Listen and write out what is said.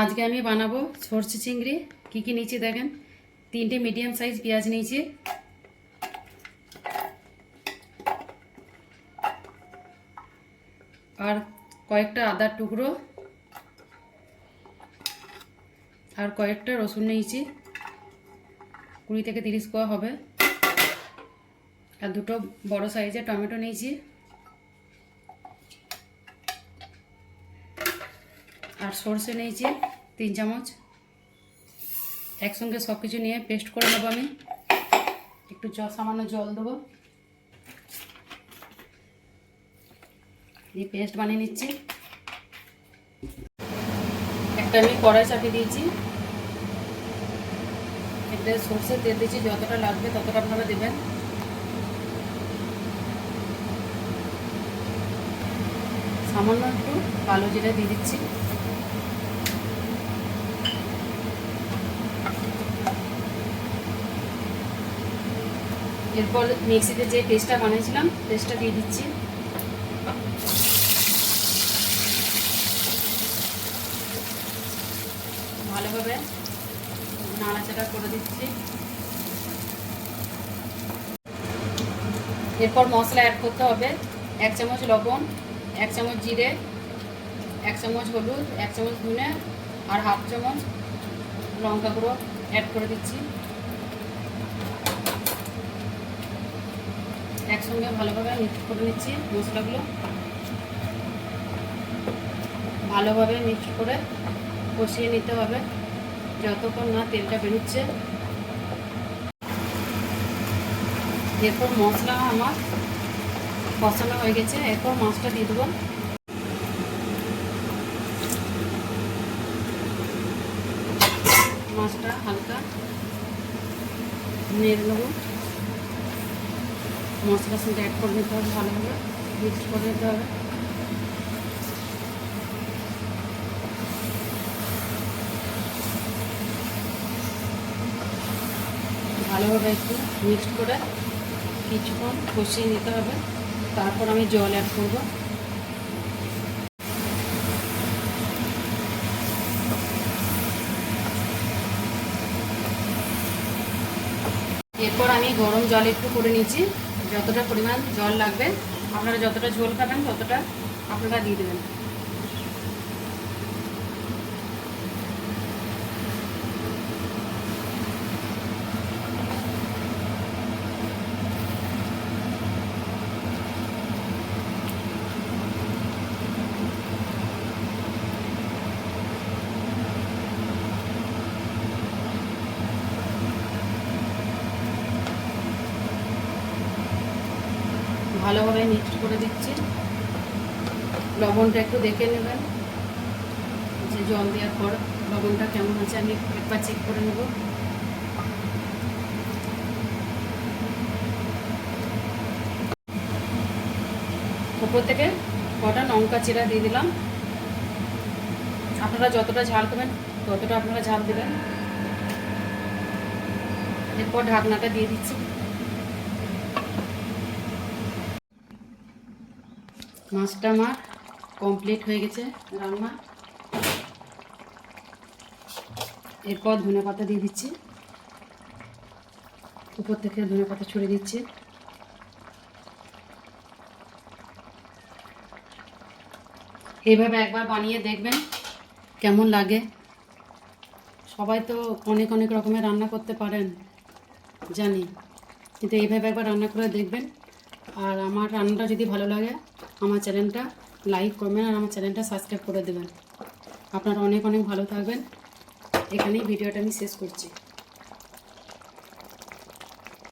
আজকে আমি বানাবো সর্ষে চিংড়ি। কী কী নিয়েছি দেখেন? তিনটে মিডিয়াম সাইজ পেঁয়াজ নিয়েছি। আর কয়েকটা আদার টুকরো। আর কয়েকটা রসুন নিয়েছি। কুড়ি থেকে তিরিশ কোয়া হবে। আর দুটো বড় সাইজের টমেটো নিয়েছি। আর সর্ষে নিয়েছি তিন চামচ। একসঙ্গে সব কিছু নিয়ে পেস্ট করে নেব আমি। একটু জ সামান্য জল দেবো। দিয়ে পেস্ট বানিয়ে নিচ্ছি। একটা আমি কড়াই চাপিয়ে দিয়েছি। একটা সর্ষে তেল দিয়েছি, যতটা লাগবে ততটা আপনারা দেবেন। সামান্য একটু কালো জিরা দিয়ে দিচ্ছি। এরপর মিক্সিতে যে পেস্টটা বানিয়েছিলাম, পেস্টটা দিয়ে দিচ্ছি। ভালোভাবে নাড়াচাড়া করে দিচ্ছি। এরপর মশলা অ্যাড করতে হবে। এক চামচ লবণ, এক চামচ জিরে, এক চামচ হলুদ, এক চামচ ধনে আর হাফ চামচ লঙ্কা গুঁড়ো অ্যাড করে দিচ্ছি। একসঙ্গে ভালোভাবে মিক্স করে নিচ্ছি মশলাগুলো। ভালোভাবে মিক্স করে কষিয়ে নিতে হবে যতক্ষণ না তেলটা বেরোচ্ছে। এরপর মশলা আমার কষানো হয়ে গেছে। এরপর মাছটা দিয়ে দেবো। মাছটা হালকা নেড়ে নেব। মশলার সঙ্গে অ্যাড করে নিতে হবে ভালোভাবে মিক্স করে নিতে হবে। ভালোভাবে একটু মিক্সড করে কিছুক্ষণ কষিয়ে নিতে হবে। তারপর আমি জল অ্যাড করব। এরপর আমি গরম জল একটু করে নিচ্ছি। যতটা পরিমাণ জল লাগবে আপনারা যতটা ঝোল খাবেন ততটা আপনারা দিয়ে দেবেন। ভালোভাবে মিক্সড করে দিচ্ছি। লবণটা একটু দেখে নেবেন। যে জল দেওয়ার পর লবণটা কেমন আছে আমি একবার চেক করে নেব। উপর থেকে কটা লঙ্কা চিরা দিয়ে দিলাম। আপনারা যতটা ঝাল খাবেন, ততটা আপনারা ঝাল দেবেন। এরপর ঢাকনাটা দিয়ে দিচ্ছি। মাছটা আমার কমপ্লিট হয়ে গেছে রান্না। এরপর ধনে পাতা দিয়ে দিচ্ছি। উপর থেকে ধনে পাতা ছড়িয়ে দিচ্ছি। এইভাবে একবার বানিয়ে দেখবেন কেমন লাগে। সবাই তো অনেক অনেক রকমের রান্না করতে পারেন, জানি। কিন্তু এইভাবে একবার রান্না করে দেখবেন। আর আমার রান্নাটা যদি ভালো লাগে আমার চ্যানেলটা লাইক করবেন আর আমার চ্যানেলটা সাবস্ক্রাইব করে দেবেন। আপনারা অনেক অনেক ভালো থাকবেন। এখানেই ভিডিওটা আমি শেষ করছি।